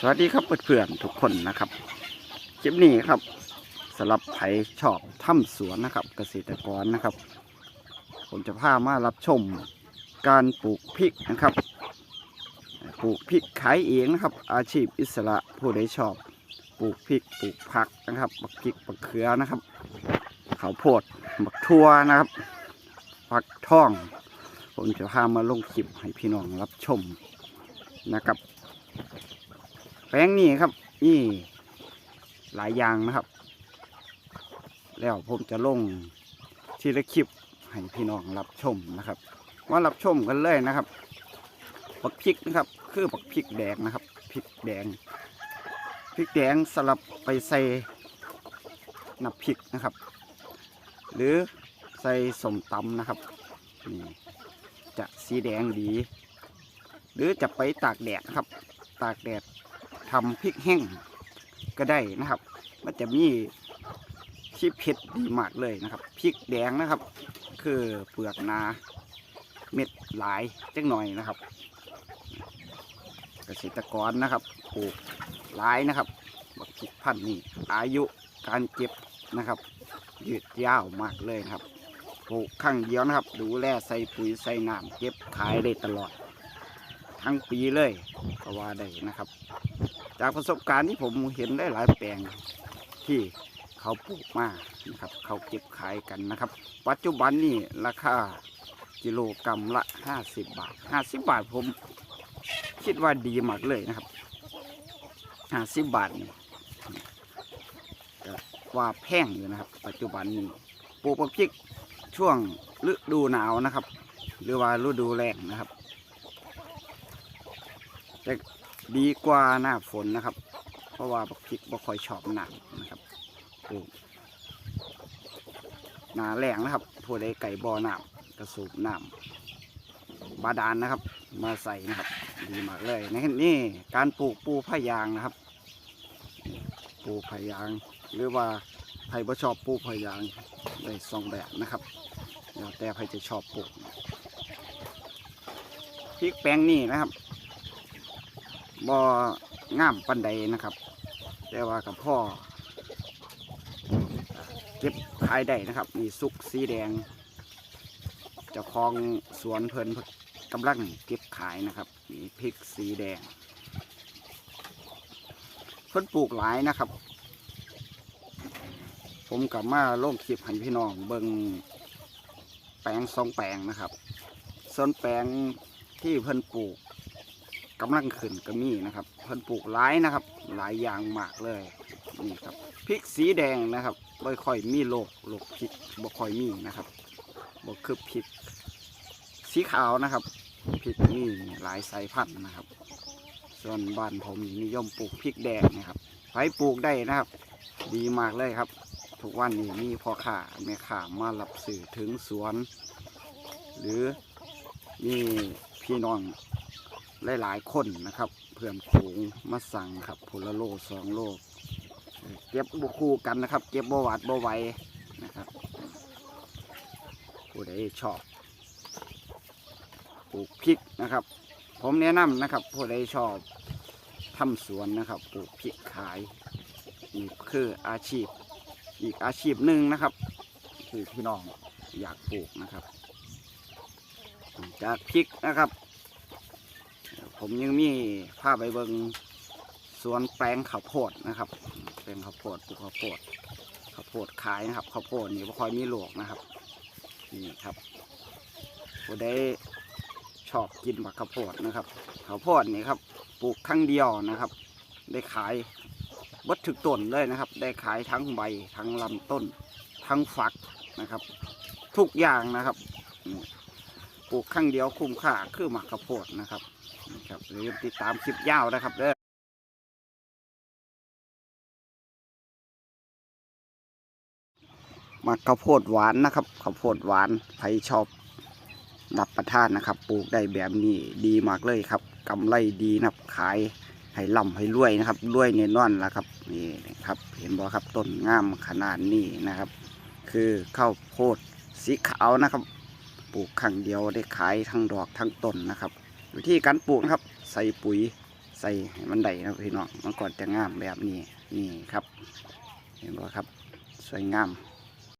สวัสดีครับเพื่อนๆทุกคนนะครับคลิปนี้ครับสำหรับใครชอบถ้ำสวนนะครับ เกษตรกรนะครับ ผมจะพามารับชมการปลูกพริกนะครับ ปลูกพริกขายเองนะครับ อาชีพอิสระผู้ใดชอบปลูกพริกปลูกผักนะครับบักพริกบักเขือนะครับข้าวโพดบักทั่วนะครับผักท่อง ผมจะพามาลงคลิปให้พี่น้องรับชมนะครับ แปลงนี้ครับ นี่หลายอย่างนะครับ แล้วผมจะลงทีละคลิปให้พี่น้องรับชมนะครับมารับชมกันเลยนะครับปักพริกนะครับ คือปักพริกแดงนะครับพริกแดงพริกแดงสลับไปใส่น้ำพริกนะครับ หรือใส่สมตำนะครับนี่จะสีแดงดี หรือจะไปตากแดดนะครับ ตากแดด ทำพริกแห้งก็ได้นะครับ มันจะมีที่เผ็ดดีมากเลยนะครับพริกแดงนะครับ คือเปลือกนาเม็ดหลายจังหน่อยนะครับ เกษตรกรนะครับปลูกหลายนะครับบักพริกพันธุ์นี่อายุการเก็บนะครับ ยืดยาวมากเลยครับปลูกครั้งเดียวนะครับ ดูแลใส่ปุ๋ยใส่น้ำเก็บขายได้ตลอด ทั้งปีเลยก็ว่าได้นะครับ จากประสบการณ์ที่ผมเห็นได้หลายแปลงที่เขาปลูกมานะครับ เขาเก็บขายกันนะครับ ปัจจุบันนี่ราคากิโลกรรัมละ 50 บาท 50 บาทผมคิดว่าดีมากเลยนะครับ 50 บาทนี่ก็ว่าแพงอยู่นะครับ ปัจจุบันนี้ปลูกพริกช่วงฤดูหนาวนะครับ หรือว่าฤดูแล้งนะครับ จะดีกว่าหน้าฝนนะครับ เพราะว่าบักพริกบ่ค่อยชอบหน้ำนะครับปลูกหนาแรงนะครับผู้ใดไก่บ่อน้ำกระสูบน้ำบาดาลนะครับ มาใส่นะครับ ดีมากเลยนนี่การปลูกปูพะยางนะครับ ปูพะยาง หรือว่าใครบ่ชอบปูพะยางได้สองแบบนะครับแล้วแต่ใครจะชอบปลูกพริกแปลงนี่นะครับ บ่งามปันใดนะครับ แต่ว่ากับพ่อเก็บขายได้นะครับ มีสุกสีแดงเจ้าของสวนเพลินกำลังเก็บขายนะครับ มีพริกสีแดง เพิ่นปลูกหลายนะครับ ผมกลับมาลงคลิปให้พี่น้องเบิงแปลงสองแปลงนะครับส่วนแปลงที่เพิ่นปลูก กำลังขึ้นก็มีนะครับเพิ่นปลูกหลายนะครับ หลายอย่างมากเลยนี่ครับพริกสีแดงนะครับไม่ค่อยมีโรคโรคพริกบ่ค่อยมีนะครับบ่คือพริกสีขาวนะครับพริกมีหลายสายพันธุ์นะครับ ส่วนบ้านผมนิยมปลูกพริกแดงนะครับใครปลูกได้นะครับ ดีมากเลยครับ ทุกวันนี้มีพ่อค้าแม่ค้ามารับสื่อถึงสวน หรือมีพี่น้อง หลายๆคนนะครับ เพื่อนฝูงมาสั่งครับพลโลสองโลเอ่อเก็บบุคู่กันนะครับ เก็บบ่หวาดบ่ไหวนะครับผู้ใดชอบปลูกพริกนะครับ ผมแนะนำนะครับผู้ใดชอบทำสวนนะครับปลูกพริกขายนี่คืออาชีพอีกอาชีพหนึ่งนะครับคือพี่น้องอยากปลูกนะครับจากพริกนะครับ ผมยังมีภาพไปเบิงสวนแปลงข้าวโพดนะครับ แปลงข้าวโพดปลูกข้าวโพดข้าวโพดขายนะครับข้าวโพดนี่ไม่ค่อยมีโลกนะครับนี่ครับผู้ใดชอบกินบักข้าวโพดนะครับข้าวโพดนี่ครับปลูกครั้งเดียวนะครับ ได้ขายวัตถุกต้นเลยนะครับ ได้ขายทั้งใบทั้งลำต้น ทั้งฝักนะครับ ทุกอย่างนะครับปลูกครั้งเดียวคุ้มค่าคือหมักข้าวโพดนะครับ ครับอย่าลืมติดตามคลิปยาวนะครับเด้อมาข้าวโพดหวานนะครับข้าวโพดหวานใครชอบรับประทานนะครับ ปลูกได้แบบนี้ดีมากเลยครับกำไรดีนะครับขายให้ล่ำให้รวยนะครับรวยแน่นอนละครับนี่นะครับเห็นบ่ครับต้นงามขนาดนี้นะครับ คือข้าวโพดสีขาวนะครับ ปลูกครั้งเดียวได้ขายทั้งดอกทั้งต้นนะครับ วิธีการปลูกนะครับ ใส่ปุ๋ยใส่มันได้นะพี่น้องมันก่อนจะงามแบบนี้นี่ครับ เห็นไหมครับ สวยงาม